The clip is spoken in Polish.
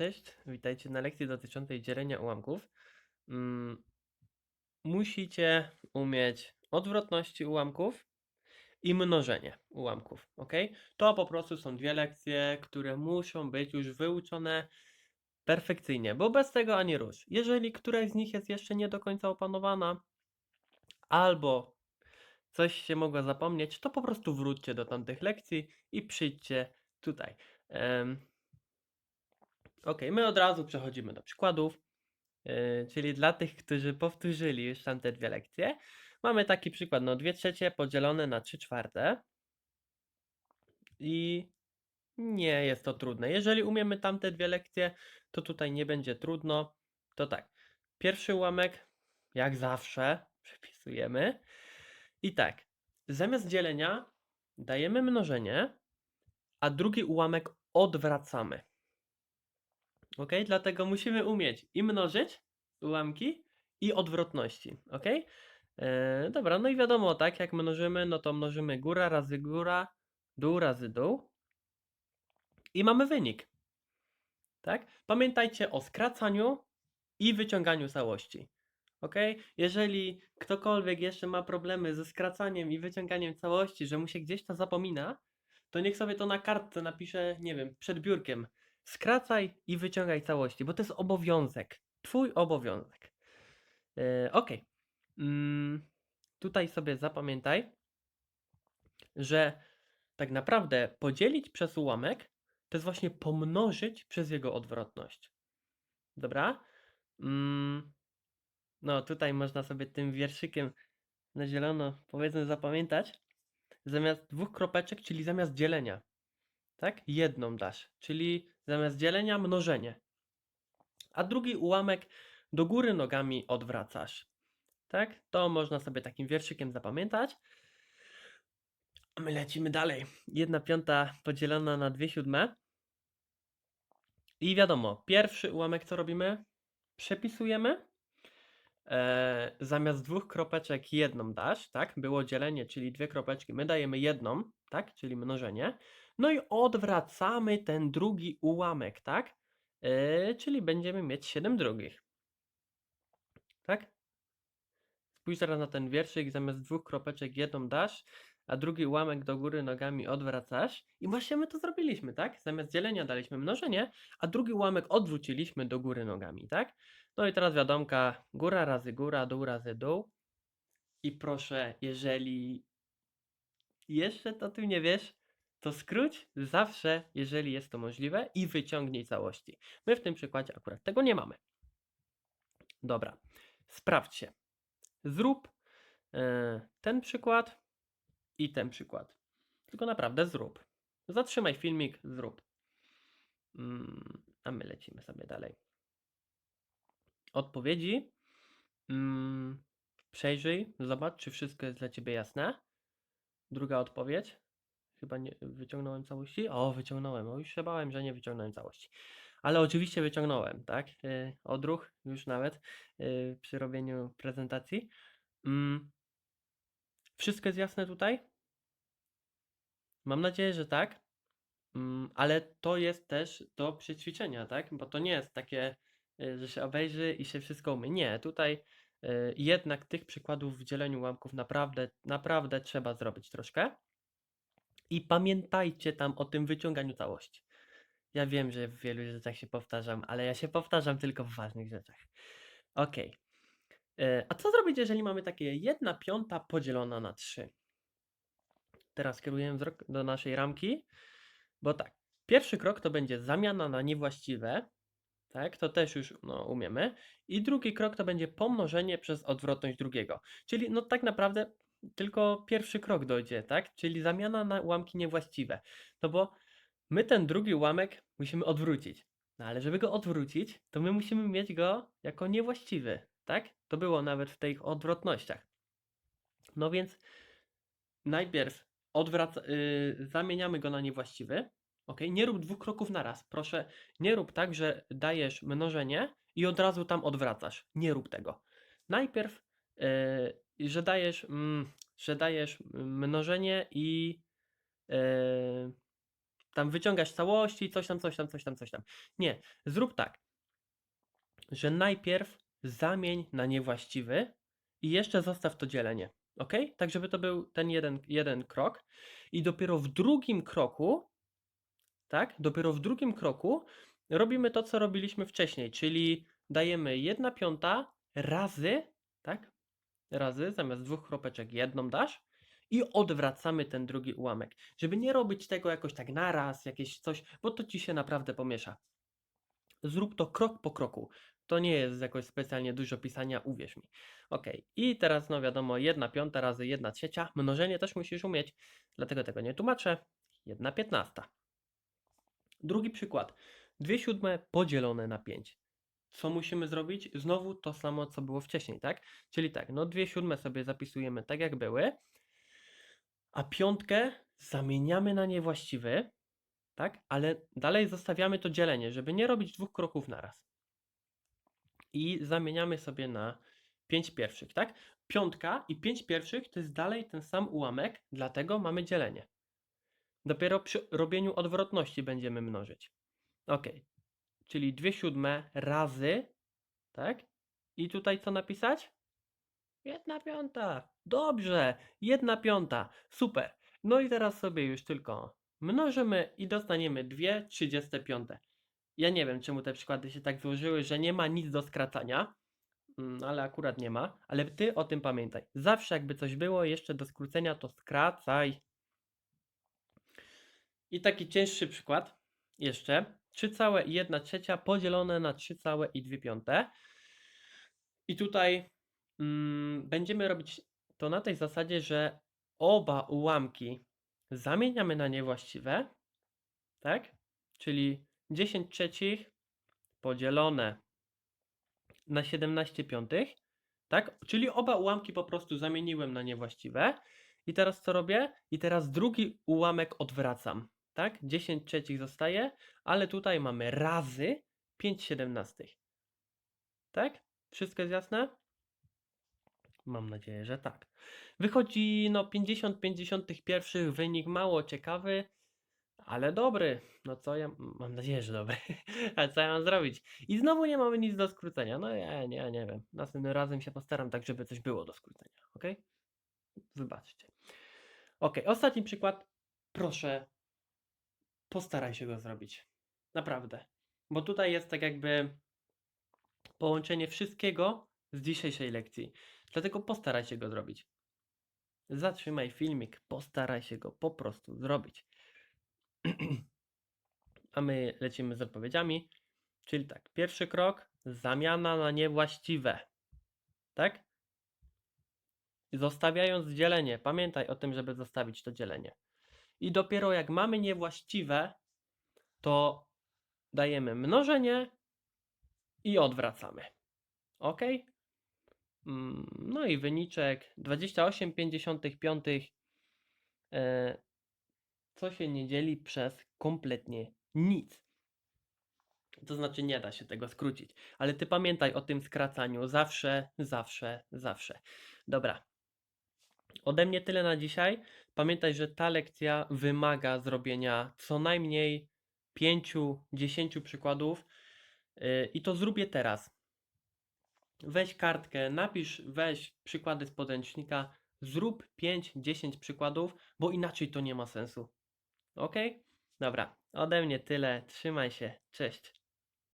Cześć, witajcie na lekcji dotyczącej dzielenia ułamków. Mm, musicie umieć odwrotności ułamków i mnożenie ułamków, ok? To po prostu są dwie lekcje, które muszą być już wyuczone perfekcyjnie, bo bez tego ani rusz. Jeżeli któraś z nich jest jeszcze nie do końca opanowana, albo coś się mogło zapomnieć, to po prostu wróćcie do tamtych lekcji i przyjdźcie tutaj. Ok, my od razu przechodzimy do przykładów. Yy, czyli dla tych, którzy powtórzyli już tamte dwie lekcje, mamy taki przykład, no 2 trzecie podzielone na 3 czwarte. I nie jest to trudne. Jeżeli umiemy tamte dwie lekcje, to tutaj nie będzie trudno. To tak, pierwszy ułamek, jak zawsze, przepisujemy. I tak, zamiast dzielenia dajemy mnożenie, a drugi ułamek odwracamy. Ok? Dlatego musimy umieć i mnożyć ułamki i odwrotności. Ok? E, dobra, no i wiadomo, tak jak mnożymy, no to mnożymy góra razy góra, dół razy dół i mamy wynik. Tak? Pamiętajcie o skracaniu i wyciąganiu całości. Ok? Jeżeli ktokolwiek jeszcze ma problemy ze skracaniem i wyciąganiem całości, że mu się gdzieś to zapomina, to niech sobie to na kartce napisze, nie wiem, przed biurkiem. Skracaj i wyciągaj całości, bo to jest obowiązek. Twój obowiązek. E, ok. Mm, tutaj sobie zapamiętaj, że tak naprawdę podzielić przez ułamek to jest właśnie pomnożyć przez jego odwrotność. Dobra? Mm, no, tutaj można sobie tym wierszykiem na zielono powiedzmy zapamiętać. Zamiast dwóch kropeczek, czyli zamiast dzielenia. Tak? Jedną dasz, czyli zamiast dzielenia mnożenie. A drugi ułamek do góry nogami odwracasz. Tak? To można sobie takim wierszykiem zapamiętać. A my lecimy dalej. Jedna piąta podzielona na dwie siódme. I wiadomo, pierwszy ułamek co robimy? Przepisujemy. E, zamiast dwóch kropeczek jedną dasz, tak? Było dzielenie, czyli dwie kropeczki. My dajemy jedną, tak? Czyli mnożenie. No i odwracamy ten drugi ułamek, tak? E, czyli będziemy mieć 7 drugich. Tak? Spójrz teraz na ten wierszyk, zamiast dwóch kropeczek jedną dasz, a drugi ułamek do góry nogami odwracasz. I właśnie my to zrobiliśmy, tak? Zamiast dzielenia daliśmy mnożenie, a drugi ułamek odwróciliśmy do góry nogami, tak? No i teraz wiadomka, góra razy góra, dół razy dół. I proszę, jeżeli jeszcze to ty nie wiesz, to skróć zawsze, jeżeli jest to możliwe i wyciągnij całości. My w tym przykładzie akurat tego nie mamy. Dobra, sprawdźcie. Zrób e, ten przykład i ten przykład. Tylko naprawdę zrób. Zatrzymaj filmik, zrób. Mm, a my lecimy sobie dalej. Odpowiedzi. Mm, przejrzyj, zobacz, czy wszystko jest dla ciebie jasne. Druga odpowiedź. Chyba nie wyciągnąłem całości. O, wyciągnąłem. O, już się bałem, że nie wyciągnąłem całości. Ale oczywiście wyciągnąłem, tak? Yy, odruch już nawet yy, przy robieniu prezentacji. Mm. Wszystko jest jasne tutaj? Mam nadzieję, że tak. Mm, ale to jest też do przećwiczenia, tak? Bo to nie jest takie, yy, że się obejrzy i się wszystko umie. Nie, tutaj jednak tych przykładów w dzieleniu ułamków naprawdę, naprawdę trzeba zrobić troszkę. I pamiętajcie tam o tym wyciąganiu całości. Ja wiem, że w wielu rzeczach się powtarzam, ale ja się powtarzam tylko w ważnych rzeczach. Ok. A co zrobić, jeżeli mamy takie 1 piąta podzielona na 3? Teraz kierujemy wzrok do naszej ramki, bo tak. Pierwszy krok to będzie zamiana na niewłaściwe, tak? To też już no, umiemy. I drugi krok to będzie pomnożenie przez odwrotność drugiego. Czyli no tak naprawdę tylko pierwszy krok dojdzie, tak? Czyli zamiana na ułamki niewłaściwe. No bo my ten drugi ułamek musimy odwrócić. No ale żeby go odwrócić, to my musimy mieć go jako niewłaściwy, tak? To było nawet w tych odwrotnościach. No więc najpierw odwraca, yy, zamieniamy go na niewłaściwy. Ok, nie rób dwóch kroków na raz. Proszę, nie rób tak, że dajesz mnożenie i od razu tam odwracasz. Nie rób tego. Najpierw yy, że dajesz, mm, że dajesz mnożenie i yy, tam wyciągasz całości, coś tam, coś tam, coś tam, coś tam. Nie, zrób tak, że najpierw zamień na niewłaściwy i jeszcze zostaw to dzielenie. Ok? Tak, żeby to był ten jeden, jeden krok. I dopiero w drugim kroku, tak? Dopiero w drugim kroku robimy to, co robiliśmy wcześniej, czyli dajemy 1 piąta razy, tak? Razy, zamiast dwóch kropeczek jedną dasz i odwracamy ten drugi ułamek. Żeby nie robić tego jakoś tak naraz, jakieś coś, bo to ci się naprawdę pomiesza. Zrób to krok po kroku. To nie jest jakoś specjalnie dużo pisania, uwierz mi. Ok, i teraz no wiadomo, 1 piąta razy 1 trzecia. Mnożenie też musisz umieć, dlatego tego nie tłumaczę. 1 piętnasta. Drugi przykład. 2 siódme podzielone na 5. Co musimy zrobić? Znowu to samo, co było wcześniej, tak? Czyli tak, no 2 siódme sobie zapisujemy tak, jak były, a piątkę zamieniamy na niewłaściwy, tak? Ale dalej zostawiamy to dzielenie, żeby nie robić dwóch kroków naraz. I zamieniamy sobie na 5 pierwszych, tak? Piątka i 5 pierwszych to jest dalej ten sam ułamek, dlatego mamy dzielenie. Dopiero przy robieniu odwrotności będziemy mnożyć. Ok, czyli 2 siódme razy, tak? I tutaj co napisać? 1 piąta. Dobrze, 1 piąta. Super. No i teraz sobie już tylko mnożymy i dostaniemy 2 35. Ja nie wiem, czemu te przykłady się tak złożyły, że nie ma nic do skracania, mm, ale akurat nie ma. Ale ty o tym pamiętaj. Zawsze jakby coś było jeszcze do skrócenia, to skracaj. I taki cięższy przykład jeszcze. 3 całe i 1 trzecia podzielone na 3 całe i 2 piąte. I tutaj mm, będziemy robić to na tej zasadzie, że oba ułamki zamieniamy na niewłaściwe, tak? Czyli 10 trzecich podzielone na 17 piątych, tak? Czyli oba ułamki po prostu zamieniłem na niewłaściwe. I teraz co robię? I teraz drugi ułamek odwracam, tak? 10 trzecich zostaje, ale tutaj mamy razy 5 siedemnastych. Tak? Wszystko jest jasne? Mam nadzieję, że tak. Wychodzi no 50 51 wynik mało ciekawy, ale dobry. No co ja mam nadzieję, że dobry. Ale co ja mam zrobić? I znowu nie mamy nic do skrócenia. No ja nie, nie wiem. Następnym razem się postaram tak, żeby coś było do skrócenia. Ok? Wybaczcie. Ok, ostatni przykład. Proszę, postaraj się go zrobić. Naprawdę. Bo tutaj jest tak jakby połączenie wszystkiego z dzisiejszej lekcji. Dlatego postaraj się go zrobić. Zatrzymaj filmik, postaraj się go po prostu zrobić. A my lecimy z odpowiedziami. Czyli tak, pierwszy krok, zamiana na niewłaściwe. Tak? Zostawiając dzielenie, pamiętaj o tym, żeby zostawić to dzielenie. I dopiero jak mamy niewłaściwe, to dajemy mnożenie i odwracamy. Ok? Mm, No i wyniczek 28,55, e, co się nie dzieli przez kompletnie nic. To znaczy nie da się tego skrócić. Ale ty pamiętaj o tym skracaniu zawsze, zawsze, zawsze. Dobra. Ode mnie tyle na dzisiaj. Pamiętaj, że ta lekcja wymaga zrobienia co najmniej 5-10 przykładów. Yy, I to zrobię teraz. Weź kartkę, napisz, weź przykłady z podręcznika, zrób 5-10 przykładów, bo inaczej to nie ma sensu. Ok? Dobra, ode mnie tyle. Trzymaj się. Cześć.